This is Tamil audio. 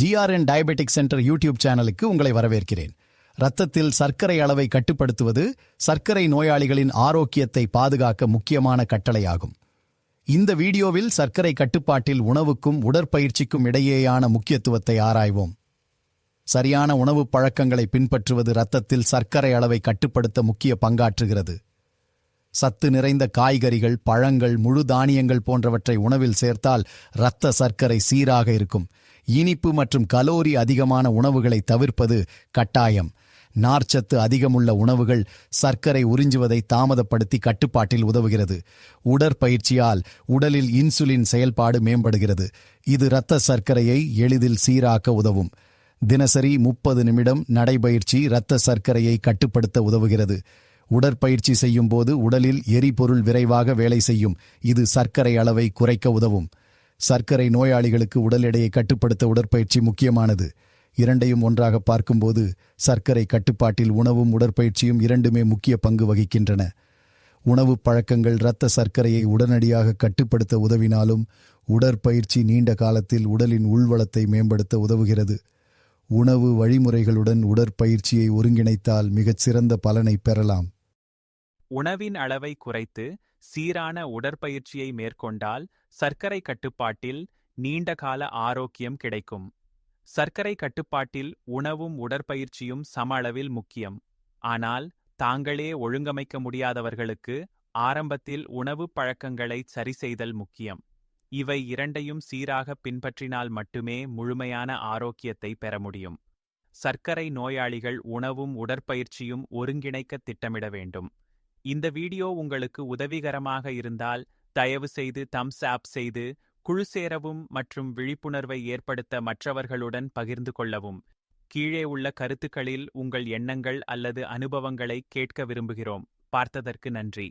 ஜிஆர்என் டயபெட்டிக் சென்டர் யூடியூப் சேனலுக்கு உங்களை வரவேற்கிறேன். இரத்தத்தில் சர்க்கரை அளவை கட்டுப்படுத்துவது சர்க்கரை நோயாளிகளின் ஆரோக்கியத்தை பாதுகாக்க முக்கியமான கட்டளையாகும். இந்த வீடியோவில் சர்க்கரை கட்டுப்பாட்டில் உணவுக்கும் உடற்பயிற்சிக்கும் இடையேயான முக்கியத்துவத்தை ஆராய்வோம். சரியான உணவுப் பழக்கங்களை பின்பற்றுவது இரத்தத்தில் சர்க்கரை அளவை கட்டுப்படுத்த முக்கிய பங்காற்றுகிறது. சத்து நிறைந்த காய்கறிகள் பழங்கள் முழு தானியங்கள் போன்றவற்றை உணவில் சேர்த்தால் இரத்த சர்க்கரை சீராக இருக்கும். இனிப்பு மற்றும் கலோரி அதிகமான உணவுகளை தவிர்ப்பது கட்டாயம். நார்ச்சத்து அதிகமுள்ள உணவுகள் சர்க்கரை உறிஞ்சுவதை தாமதப்படுத்தி கட்டுப்பாட்டில் உதவுகிறது. உடற்பயிற்சியால் உடலில் இன்சுலின் செயல்பாடு மேம்படுகிறது. இது இரத்த சர்க்கரையை எளிதில் சீராக்க உதவும். தினசரி முப்பது நிமிடம் நடைபயிற்சி இரத்த சர்க்கரையை கட்டுப்படுத்த உதவுகிறது. உடற்பயிற்சி செய்யும் போது உடலில் எரிபொருள் விரைவாக வேலை செய்யும். இது சர்க்கரை அளவை குறைக்க உதவும். சர்க்கரை நோயாளிகளுக்கு உடல் எடையை கட்டுப்படுத்த உடற்பயிற்சி முக்கியமானது. இரண்டையும் ஒன்றாக பார்க்கும்போது சர்க்கரை கட்டுப்பாட்டில் உணவும் உடற்பயிற்சியும் இரண்டுமே முக்கிய பங்கு வகிக்கின்றன. உணவுப் பழக்கங்கள் இரத்த சர்க்கரையை உடனடியாக கட்டுப்படுத்த உதவினாலும் உடற்பயிற்சி நீண்ட காலத்தில் உடலின் உள்வளத்தை மேம்படுத்த உதவுகிறது. உணவு வழிமுறைகளுடன் உடற்பயிற்சியை ஒருங்கிணைத்தால் மிகச்சிறந்த பலனை பெறலாம். உணவின் அளவை குறைத்து சீரான உடற்பயிற்சியை மேற்கொண்டால் சர்க்கரை கட்டுப்பாட்டில் நீண்டகால ஆரோக்கியம் கிடைக்கும். சர்க்கரை கட்டுப்பாட்டில் உணவும் உடற்பயிற்சியும் சம அளவில் முக்கியம். ஆனால் தாங்களே ஒழுங்கமைக்க முடியாதவர்களுக்கு ஆரம்பத்தில் உணவு பழக்கங்களை சரிசெய்தல் முக்கியம். இவை இரண்டையும் சீராக பின்பற்றினால் மட்டுமே முழுமையான ஆரோக்கியத்தை பெற முடியும். சர்க்கரை நோயாளிகள் உணவும் உடற்பயிற்சியும் ஒருங்கிணைக்க திட்டமிட வேண்டும். இந்த வீடியோ உங்களுக்கு உதவிகரமாக இருந்தால் தயவு செய்து தம்ஸ் ஆப் செய்து குழு சேரவும் மற்றும் விழிப்புணர்வை ஏற்படுத்த மற்றவர்களுடன் பகிர்ந்து கொள்ளவும். கீழே உள்ள கருத்துக்களில் உங்கள் எண்ணங்கள் அல்லது அனுபவங்களை கேட்க விரும்புகிறோம். பார்த்ததற்கு நன்றி.